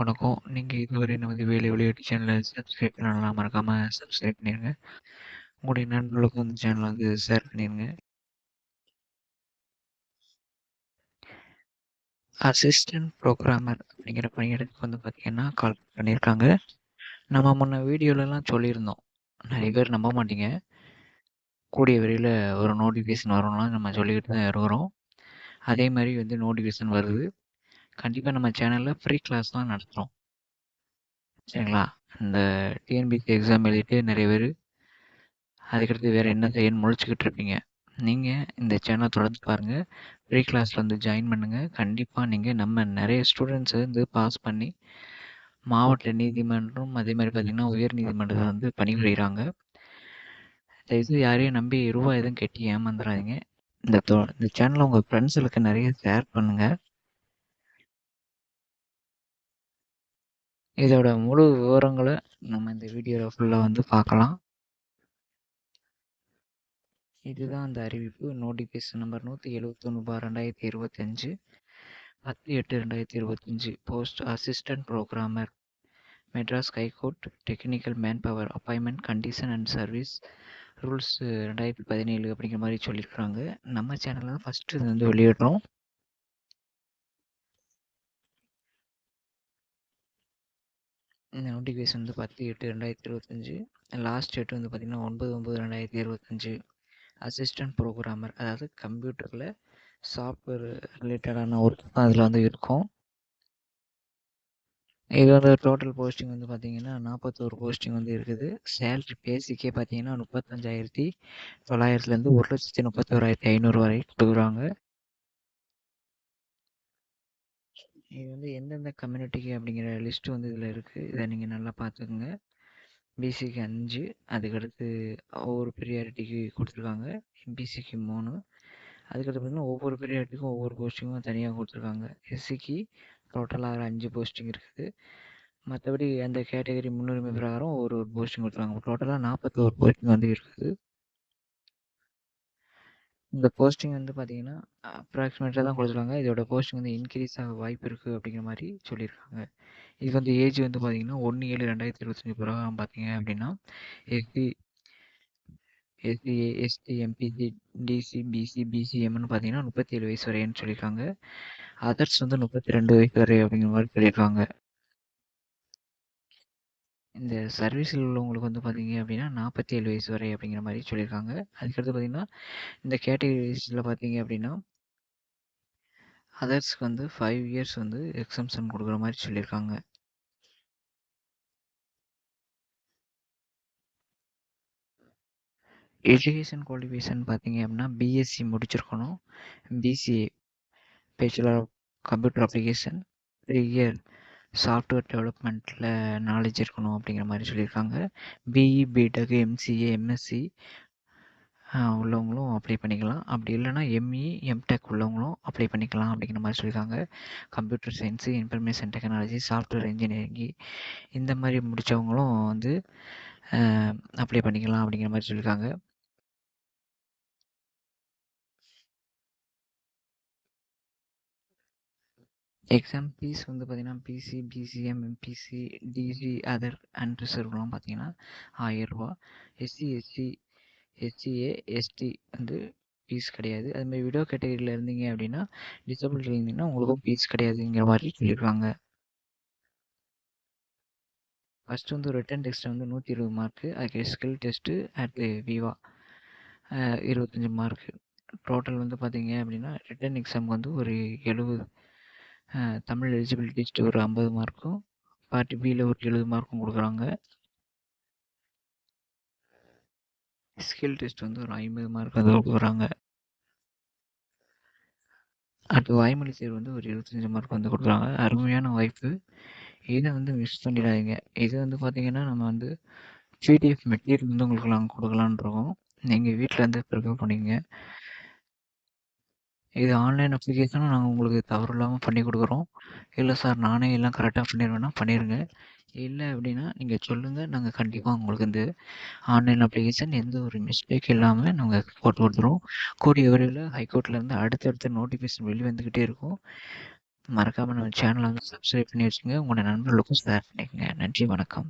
வணக்கம். நீங்கள் இதுவரை நமது வேலை விளையாட்டு சேனலை சப்ஸ்கிரைப் பண்ணலாம் மறக்காமல் சப்ஸ்கிரைப் பண்ணிடுங்க உங்களுடைய நண்பர்களுக்கும் இந்த சேனலை வந்து ஷேர் பண்ணிடுங்க அசிஸ்டன்ட் ப்ரோக்ராமர் அப்படிங்கிற பணியிடத்துக்கு வந்து பார்த்தீங்கன்னா, கால் பண்ணியிருக்காங்க. நம்ம முன்ன வீடியோலலாம் சொல்லியிருந்தோம். நிறைய பேர் நம்ப மாட்டீங்க. கூடிய விரைவில ஒரு நோட்டிஃபிகேஷன் வரும்லாம் நம்ம சொல்லிக்கிட்டு தான் இருக்கிறோம். அதே மாதிரி வந்து நோட்டிஃபிகேஷன் வருது. கண்டிப்பாக நம்ம சேனலில் ஃப்ரீ கிளாஸ் தான் நடத்துகிறோம் சரிங்களா? இந்த டிஎன்பிஎஸ்சி எக்ஸாம் எழுதிட்டு நிறைய பேர் அதுக்கடுத்து வேறு என்ன செய்யணும்னு முழிச்சுக்கிட்டு இருப்பீங்க. நீங்கள் இந்த சேனலை தொடர்ந்து பாருங்கள் ஃப்ரீ கிளாஸில் வந்து ஜாயின் பண்ணுங்கள் கண்டிப்பாக நீங்கள் நம்ம நிறைய ஸ்டூடெண்ட்ஸ் வந்து பாஸ் பண்ணி மாவட்ட நீதிமன்றம், அதே மாதிரி பார்த்தீங்கன்னா, உயர் நீதிமன்றத்தில் வந்து பணிபுரிகிறாங்க தயவுசெய்து யாரையும் நம்பி ரூபா எதுவும் கட்டி ஏமாந்துடாதீங்க இந்த தொ இந்த சேனலில் உங்கள் ஃப்ரெண்ட்ஸுகளுக்கு நிறைய ஷேர் பண்ணுங்கள் இதோட முழு விவரங்களை நம்ம இந்த வீடியோவில் ஃபுல்லாக வந்து பார்க்கலாம். இதுதான் அந்த அறிவிப்பு. Notification number 171/2025 10/8/2025 post assistant programmer Madras high court technical man power appointment condition and service rules 2017 அப்படிங்கிற மாதிரி சொல்லியிருக்காங்க. நம்ம சேனலில் தான் ஃபர்ஸ்ட்டு இது வந்து வெளியிடுறோம். இந்த நோட்டிஃபிகேஷன் வந்து பத்து எட்டு ரெண்டாயிரத்தி இருபத்தஞ்சி லாஸ்ட் டேட் வந்து பார்த்திங்கன்னா ஒன்பது ஒம்பது ரெண்டாயிரத்தி இருபத்தஞ்சி. அசிஸ்டன்ட் ப்ரோக்ராமர் அதாவது கம்ப்யூட்டரில் சாஃப்ட்வேர் ரிலேட்டடான ஒர்க் தான் அதில் வந்து இருக்கும். இது வந்து டோட்டல் போஸ்டிங் வந்து பார்த்திங்கன்னா நாற்பத்தோரு போஸ்டிங் வந்து இருக்குது. சேல்ரி பேசிக்கே பார்த்தீங்கன்னா முப்பத்தஞ்சாயிரத்தி தொள்ளாயிரத்துலேருந்து ஒரு லட்சத்தி முப்பத்தோராயிரத்தி ஐநூறு வரை கொடுக்குறாங்க. இது வந்து எந்தெந்த கம்யூனிட்டிக்கு அப்படிங்கிற லிஸ்ட்டு வந்து இதில் இருக்குது இதை நீங்கள் நல்லா பார்த்துக்குங்க. பிசிக்கு அஞ்சு அதுக்கடுத்து ஒவ்வொரு ப்ரியாரிட்டிக்கு கொடுத்துருக்காங்க. எம்பிசிக்கு மூணு அதுக்கடுத்து பார்த்தீங்கன்னா, ஒவ்வொரு ப்ரியாரிட்டிக்கும் ஒவ்வொரு போஸ்டிங்கும் தனியாக கொடுத்துருக்காங்க. எஸ்சிக்கு டோட்டலா 5 போஸ்டிங் இருக்குது. மற்றபடி அந்த கேட்டகரி முன்னுரிமை பிரகாரம் ஒரு ஒரு போஸ்டிங் கொடுத்துருக்காங்க. டோட்டலாக நாற்பத்தோரு போஸ்டிங் வந்து இருக்குது. இந்த போஸ்டிங் வந்து பார்த்தீங்கன்னா, அப்ராக்சிமேட்டாக தான் கொடுத்துருக்காங்க இதோட போஸ்டிங் வந்து இன்க்ரீஸ் ஆக வாய்ப்பு இருக்குது அப்படிங்கிற மாதிரி சொல்லியிருக்காங்க. இது வந்து ஏஜ் வந்து பார்த்தீங்கன்னா, 1/7/2025 பிரகாரம் பார்த்தீங்க அப்படின்னா, SC SC, ST, MBC, DC, BC, பிசிஎம்ன்னு பார்த்தீங்கன்னா, 37 வயசு வரைன்னு சொல்லியிருக்காங்க. அதர்ஸ் வந்து 32 வயசு வரை அப்படிங்கிற மாதிரி சொல்லியிருக்காங்க. இந்த சர்வீஸில் உள்ளவங்களுக்கு வந்து பார்த்தீங்க அப்படின்னா, 47 வயசு வரை அப்படிங்கிற மாதிரி சொல்லியிருக்காங்க. அதுக்கடுத்து பார்த்தீங்கன்னா, இந்த கேட்டகரிஸ்ல பார்த்தீங்க அப்படின்னா அதர்ஸ்க்கு வந்து ஃபைவ் இயர்ஸ் வந்து எக்ஸம்ஷன் கொடுக்குற மாதிரி சொல்லியிருக்காங்க. எஜுகேஷன் குவாலிஃபிகேஷன் பார்த்தீங்க அப்படின்னா, பிஎஸ்சி முடிச்சிருக்கணும். BCA bachelor of computer application three year software டெவலப்மெண்ட்டில் knowledge இருக்கணும் அப்படிங்கிற மாதிரி சொல்லியிருக்காங்க. பிஇ, பிடெக், எம்சிஏ, எம்எஸ்சி உள்ளவங்களும் அப்ளை பண்ணிக்கலாம். அப்படி இல்லைன்னா எம்இ, எம்டெக் உள்ளவங்களும் அப்ளை பண்ணிக்கலாம் அப்படிங்கிற மாதிரி சொல்லியிருக்காங்க. Computer science information technology, software engineering இந்த மாதிரி முடித்தவங்களும் வந்து அப்ளை பண்ணிக்கலாம் அப்படிங்கிற மாதிரி சொல்லியிருக்காங்க. எக்ஸாம் பீஸ் வந்து பார்த்தீங்கன்னா, BC, BCM, MBC, DC, other and ரிசர்வ்லாம் பார்த்தீங்கன்னா, ஆயிரரூபா எஸ்சி, எஸ்சி, எஸ்சிஏ, எஸ்டி வந்து ஃபீஸ் கிடையாது. அதுமாரி விடோ கேட்டகரியில் இருந்தீங்க அப்படின்னா, டிசபிள் இருந்தீங்கன்னா உங்களுக்கும் ஃபீஸ் கிடையாதுங்கிற மாதிரி சொல்லிடுவாங்க ஃபஸ்ட்டு வந்து ரிட்டன் டெஸ்ட் வந்து 120 மார்க்கு. அதுக்கு ஸ்கில் டெஸ்ட்டு அட் விவா இருபத்தஞ்சி மார்க்கு. டோட்டல் வந்து பார்த்தீங்க அப்படின்னா, ரிட்டன் எக்ஸாம் வந்து ஒரு எழுபது தமிழ் எலிஜிபிலிட்டி டெஸ்ட் ஒரு 50 மார்க்கும், பார்ட் பியில் ஒரு 70 மார்க்கும் கொடுக்குறாங்க ஸ்கில் டெஸ்ட் வந்து ஒரு 50 மார்க் வந்து கொடுக்குறாங்க அடுத்து வாய்மொழி தேர்வு வந்து ஒரு 25 மார்க் வந்து கொடுக்குறாங்க அருமையான வாய்ப்பு. இதை வந்து மிஸ் பண்ணிடாதீங்க. இது வந்து பார்த்தீங்கன்னா, நம்ம வந்து பிடிஎஃப் மெட்டீரியல் வந்து உங்களுக்கு நாங்கள் கொடுக்கலான் இருக்கோம். நீங்கள் வீட்டில் வந்து ப்ரிப்பேர் பண்ணிக்கங்க. இது ஆன்லைன் அப்ளிகேஷனும் நாங்கள் உங்களுக்கு தவறு இல்லாமல் பண்ணி கொடுக்குறோம். இல்லை சார் நானே எல்லாம் கரெக்டாக பண்ணிடுவேன்னா பண்ணிடுங்க இல்லை அப்படின்னா நீங்கள் சொல்லுங்கள் நாங்கள் கண்டிப்பாக உங்களுக்கு இந்த ஆன்லைன் அப்ளிகேஷன் எந்த ஒரு மிஸ்டேக் இல்லாமல் நாங்கள் போட்டு கொடுத்துருவோம். கூடிய விரைவில் ஹைகோர்ட்லேருந்து அடுத்தடுத்த நோட்டிஃபிகேஷன் வெளியே வந்துக்கிட்டே இருக்கும். மறக்காமல் நம்ம சேனலை வந்து சப்ஸ்கிரைப் பண்ணி வச்சுங்க உங்களோட நண்பர்களுக்கும் ஷேர் பண்ணிக்கங்க. நன்றி வணக்கம்.